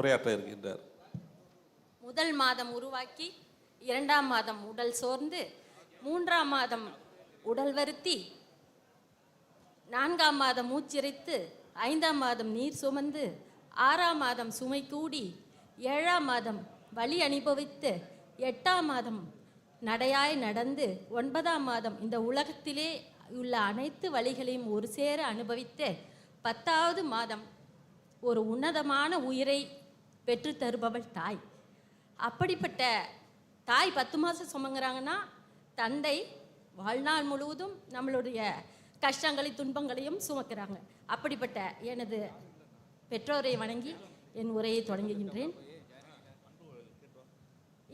உரையாற்ற இருக்கின்றார் முதல் மாதம் உருவாக்கி இரண்டாம் மாதம் உடல் சோர்ந்து மூன்றாம் மாதம் உடல் வருத்தி நான்காம் மாதம் மூச்சிறைத்து ஐந்தாம் மாதம் நீர் சுமந்து ஆறாம் மாதம் சுமை கூடி ஏழாம் மாதம் வழி அனுபவித்து எட்டாம் மாதம் நடையாய் நடந்து ஒன்பதாம் மாதம் இந்த உலகத்திலே உள்ள அனைத்து வழிகளையும் ஒரு சேர அனுபவித்து பத்தாவது மாதம் ஒரு உன்னதமான உயிரை பெற்று தருபவள் தாய். அப்படிப்பட்ட தாய் பத்து மாதம் சுமங்குறாங்கன்னா தந்தை வாழ்நாள் முழுவதும் நம்மளுடைய கஷ்டங்களை துன்பங்களையும் சுமக்கிறாங்க. அப்படிப்பட்ட எனது பெற்றோரை வணங்கி என் உரையை தொடங்குகின்றேன்.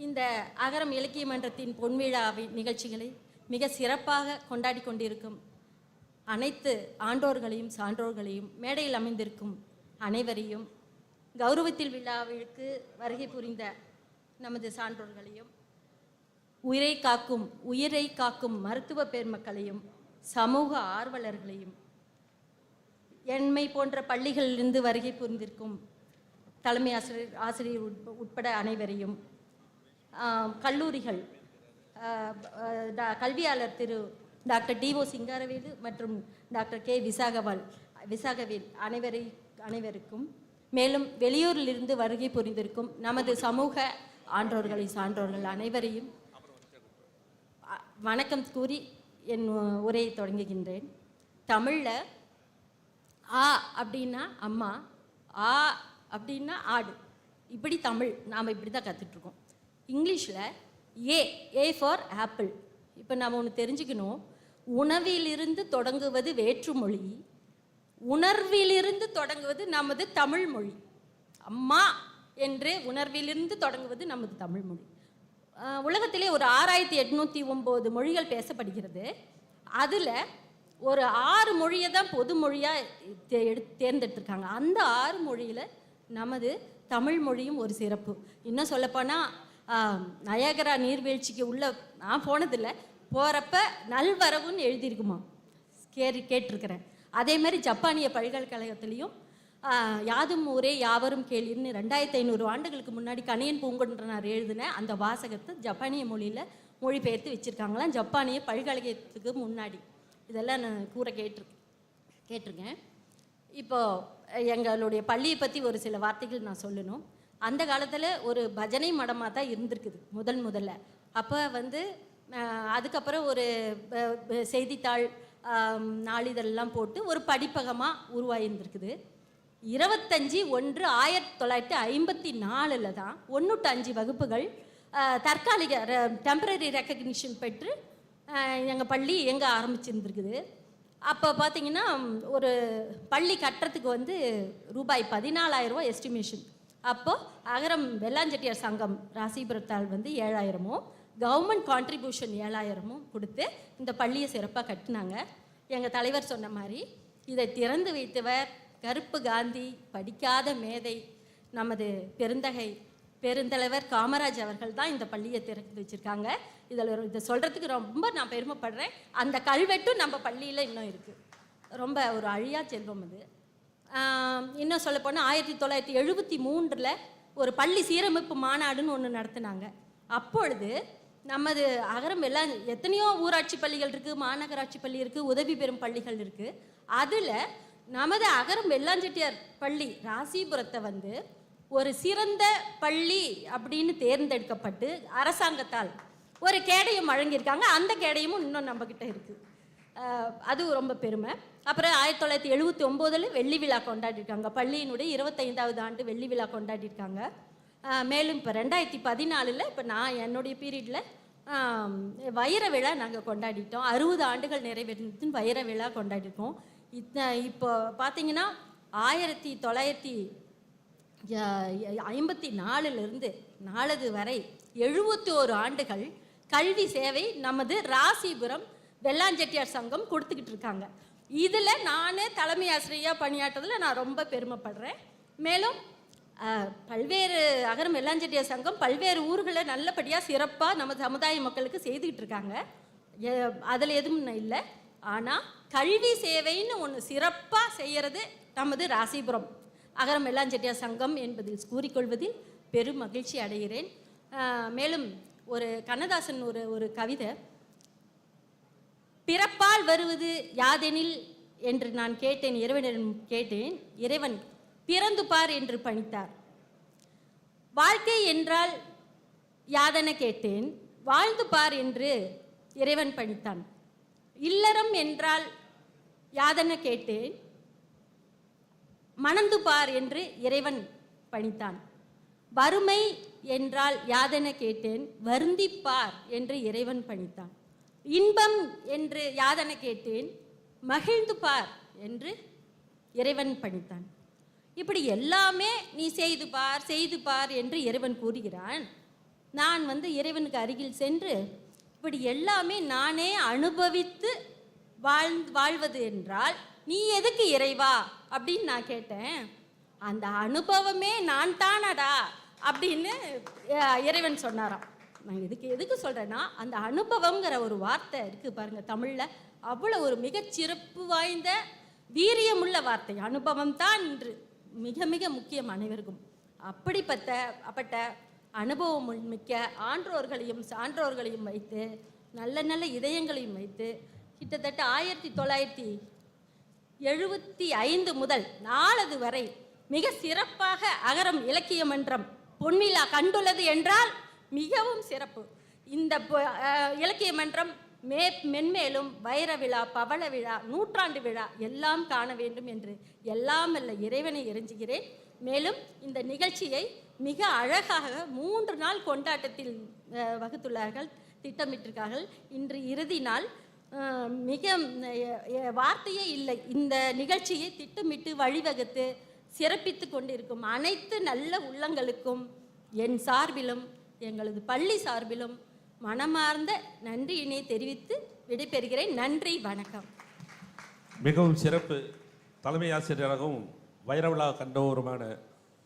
இந்த அகரம் இலக்கிய மன்றத்தின் பொன்விழாவின் நிகழ்ச்சிகளை மிக சிறப்பாக கொண்டாடி கொண்டிருக்கும் அனைத்து ஆண்டோர்களையும் சான்றோர்களையும் மேடையில் அமைந்திருக்கும் அனைவரையும் கௌரவத்தில் விழாவிற்கு வருகை புரிந்த நமது சான்றோர்களையும் உயிரை காக்கும் உயிரை காக்கும் மருத்துவ பெருமக்களையும் சமூக ஆர்வலர்களையும் எண்மை போன்ற பள்ளிகளிலிருந்து வருகை புரிந்திருக்கும் தலைமை ஆசிரியர் ஆசிரியர் உட்பட அனைவரையும் கல்லூரிகள் டா- கல்வியாளர் திரு டாக்டர் டிஓ சிங்காரவேலு மற்றும் டாக்டர் கே விசாகவால் விசாகவேல் அனைவரை அனைவருக்கும் மேலும் வெளியூரிலிருந்து வருகை புரிந்திருக்கும் நமது சமூக ஆன்றோர்களை சான்றோர்கள் அனைவரையும் வணக்கம் கூறி என் உரையை தொடங்குகின்றேன். தமிழில் ஆ அப்படின்னா அம்மா ஆ அப்படின்னா ஆடு. இப்படி தமிழ் நாம் இப்படி தான் கற்றுட்ருக்கோம் இங்கிலீஷில் ஏ ஏ ஃபார் ஆப்பிள் இப்போ நாம் ஒன்று தெரிஞ்சுக்கணும். உணவிலிருந்து தொடங்குவது வேற்றுமொழி உணர்விலிருந்து தொடங்குவது நமது தமிழ் மொழி. அம்மா என்று உணர்விலிருந்து தொடங்குவது நமது தமிழ் மொழி. உலகத்திலே ஒரு ஆறாயிரத்தி எட்நூற்றி ஒம்பது மொழிகள் பேசப்படுகிறது. அதில் ஒரு ஆறு மொழியை தான் பொது மொழியாக தே தேர்ந்தெடுத்திருக்காங்க. அந்த ஆறு மொழியில் நமது தமிழ் மொழியும் ஒரு சிறப்பு. இன்னும் சொல்லப்போனால் நயகரா நீர்வீழ்ச்சிக்கு உள்ள நான் போனதில்லை. போகிறப்ப நல்வரவுன்னு எழுதியிருக்குமா கேரி கேட்டிருக்கிறேன். அதே மாதிரி ஜப்பானிய பல்கலைக்கழகத்திலையும் யாதும் ஊரே யாவரும் கேள்வின்னு ரெண்டாயிரத்தி ஐநூறு ஆண்டுகளுக்கு முன்னாடி கணியன் பூங்குன்றனார் எழுதின அந்த வாசகத்தை ஜப்பானிய மொழியில் மொழிபெயர்த்து வச்சுருக்காங்களாம் ஜப்பானிய பல்கலைக்கழகத்துக்கு முன்னாடி. இதெல்லாம் நான் கூற கேட்டிருக்கேன் கேட்டிருக்கேன். இப்போது எங்களுடைய பள்ளியை பற்றி ஒரு சில வார்த்தைகள் நான் சொல்லணும். அந்த காலத்தில் ஒரு பஜனை மடமாக தான் இருந்திருக்குது முதல் முதல்ல. அப்போ வந்து அதுக்கப்புறம் ஒரு செய்தித்தாள் நாளிதழெல்லாம் போட்டு ஒரு படிப்பகமாக உருவாகியிருந்திருக்குது இருபத்தஞ்சி ஒன்று ஆயிரத்தி தொள்ளாயிரத்தி ஐம்பத்தி நாலில் தான் ஒன்று டு அஞ்சு வகுப்புகள் தற்காலிக டெம்பரரி ரெக்கக்னிஷன் பெற்று எங்கள் பள்ளி எங்கே ஆரம்பிச்சிருந்துருக்குது. அப்போ பார்த்தீங்கன்னா ஒரு பள்ளி கட்டுறதுக்கு வந்து ரூபாய் பதினாலாயிரம் ரூபாய் எஸ்டிமேஷன் அப்போது அகரம் வெள்ளாஞ்செட்டியார் சங்கம் ராசிபுரத்தால் வந்து ஏழாயிரமும் கவர்மெண்ட் கான்ட்ரிபியூஷன் ஏழாயிரமும் கொடுத்து இந்த பள்ளியை சிறப்பாக கட்டினாங்க. எங்கள் தலைவர் சொன்ன மாதிரி இதை திறந்து வைத்தவர் கருப்பு காந்தி படிக்காத மேதை நமது பெருந்தகை பெருந்தலைவர் காமராஜ் அவர்கள் தான் இந்த பள்ளியை திறந்து வச்சுருக்காங்க. இதில் இதை சொல்கிறதுக்கு ரொம்ப நான் பெருமைப்படுறேன். அந்த கல்வெட்டும் நம்ம பள்ளியில் இன்னும் இருக்குது ரொம்ப ஒரு அழியா செல்வம் அது. இன்னும் சொல்லப்போனால் ஆயிரத்தி தொள்ளாயிரத்தி எழுபத்தி மூன்றில் ஒரு பள்ளி சீரமைப்பு மாநாடுன்னு ஒன்று நடத்தினாங்க. அப்பொழுது நமது அகரம் எல்லாம் எத்தனையோ ஊராட்சி பள்ளிகள் இருக்குது மாநகராட்சி பள்ளி இருக்குது உதவி பெறும் பள்ளிகள் இருக்குது அதில் நமது அகரம் வெள்ளாஞ்செட்டியார் பள்ளி ராசிபுரத்தை வந்து ஒரு சிறந்த பள்ளி அப்படின்னு தேர்ந்தெடுக்கப்பட்டு அரசாங்கத்தால் ஒரு கேடயம் வழங்கியிருக்காங்க. அந்த கேடயமும் இன்னும் நம்மக்கிட்ட இருக்குது அது ரொம்ப பெருமை. அப்புறம் ஆயிரத்தி தொள்ளாயிரத்தி எழுபத்தி ஒம்போதில் வெள்ளி விழா கொண்டாடிருக்காங்க பள்ளியினுடைய இருபத்தைந்தாவது ஆண்டு வெள்ளி விழா கொண்டாடிருக்காங்க மேலும் இப்போ ரெண்டாயிரத்தி பதினாலில் இப்போ நான் என்னுடைய பீரியடில் வைர விழா நாங்கள் கொண்டாடிட்டோம். அறுபது ஆண்டுகள் நிறைவேறினது வைர விழா கொண்டாடிருக்கோம். இத்த இப்போ பார்த்தீங்கன்னா ஆயிரத்தி தொள்ளாயிரத்தி ஐம்பத்தி நாலுலேருந்து நாலது வரை எழுபத்தி ஓரு ஆண்டுகள் கல்வி சேவை நமது ராசிபுரம் வெள்ளாஞ்செட்டியார் சங்கம் கொடுத்துக்கிட்டு இருக்காங்க. இதில் நான் தலைமை ஆசிரியராக பணியாற்றதில் நான் ரொம்ப பெருமைப்படுறேன். மேலும் பல்வேறு அகரம் வெள்ளாஞ்செட்டியார் சங்கம் பல்வேறு ஊர்களை நல்லபடியாக சிறப்பாக நம்ம சமுதாய மக்களுக்கு செய்துக்கிட்டு இருக்காங்க. அதில் எதுவும் இல்லை. ஆனால் கல்வி சேவைன்னு ஒன்று சிறப்பாக செய்கிறது நமது ராசிபுரம். அகரம் வெள்ளாஞ்செட்டியார் சங்கம் என்பதில் கூறிக்கொள்வதில் பெரும் மகிழ்ச்சி அடைகிறேன். மேலும் ஒரு கண்ணதாசன் ஒரு ஒரு கவிதை. பிறப்பால் வருவது யாதெனில்? என்று நான் கேட்டேன் இறைவனிடம் கேட்டேன். இறைவன் பிறந்து பார் என்று பணித்தார். வாழ்க்கை என்றால் யாதன கேட்டேன் வாழ்ந்து பார் என்று இறைவன் பணித்தான். இல்லறம் என்றால் யாதன கேட்டேன் மணந்து பார் என்று இறைவன் பணித்தான். வறுமை என்றால் யாதன கேட்டேன் வருந்திப்பார் என்று இறைவன் பணித்தான். இன்பம் என்று யாதன கேட்டேன் மகிழ்ந்து பார் என்று இறைவன் பணித்தான். இப்படி எல்லாமே நீ செய்து பார் செய்து பார் என்று இறைவன் கூறுகிறான். நான் வந்து இறைவனுக்கு அருகில் சென்று இப்படி எல்லாமே நானே அனுபவித்து வாழ் வாழ்வது என்றால் நீ எதுக்கு இறைவா அப்படின்னு நான் கேட்டேன். அந்த அனுபவமே நான் தானடா அப்படின்னு இறைவன் சொன்னாராம். நான் இதுக்கு எதுக்கு சொல்கிறேன்னா அந்த அனுபவங்கிற ஒரு வார்த்தை இருக்குது பாருங்க தமிழில். அவ்வளோ ஒரு மிகச்சிறப்பு வாய்ந்த வீரியமுள்ள வார்த்தை. அனுபவம் தான் என்று மிக மிக முக்கியம் அனைவருக்கும். அப்படிப்பட்ட அப்பட்ட அனுபவம் மிக்க ஆன்றோர்களையும் சான்றோர்களையும் வைத்து நல்ல நல்ல இதயங்களையும் வைத்து கிட்டத்தட்ட ஆயிரத்தி தொள்ளாயிரத்தி எழுபத்தி ஐந்து முதல் நாலது வரை மிக சிறப்பாக அகரம் இலக்கிய மன்றம் பொன்விழா கண்டுள்ளது என்றால் மிகவும் சிறப்பு. இந்த இலக்கிய மன்றம் மே மென்மேலும் வைர விழா பவள விழா நூற்றாண்டு விழா எல்லாம் காண வேண்டும் என்று எல்லாம் அல்ல இறைவனை எரிஞ்சுகிறேன். மேலும் இந்த நிகழ்ச்சியை மிக அழகாக மூன்று நாள் கொண்டாட்டத்தில் வகுத்துள்ளார்கள் திட்டமிட்டிருக்கார்கள். இன்று இறுதி நாள். மிக வார்த்தையே இல்லை. இந்த நிகழ்ச்சியை திட்டமிட்டு வழிவகுத்து சிறப்பித்து கொண்டிருக்கும் அனைத்து நல்ல உள்ளங்களுக்கும் என் சார்பிலும் எங்களது பள்ளி சார்பிலும் மனமார்ந்த நன்றியினை தெரிவித்து விடைபெறுகிறேன். நன்றி வணக்கம். மிகவும் சிறப்பு தலைமை ஆசிரியராகவும் வைரவிழா கண்டவருமான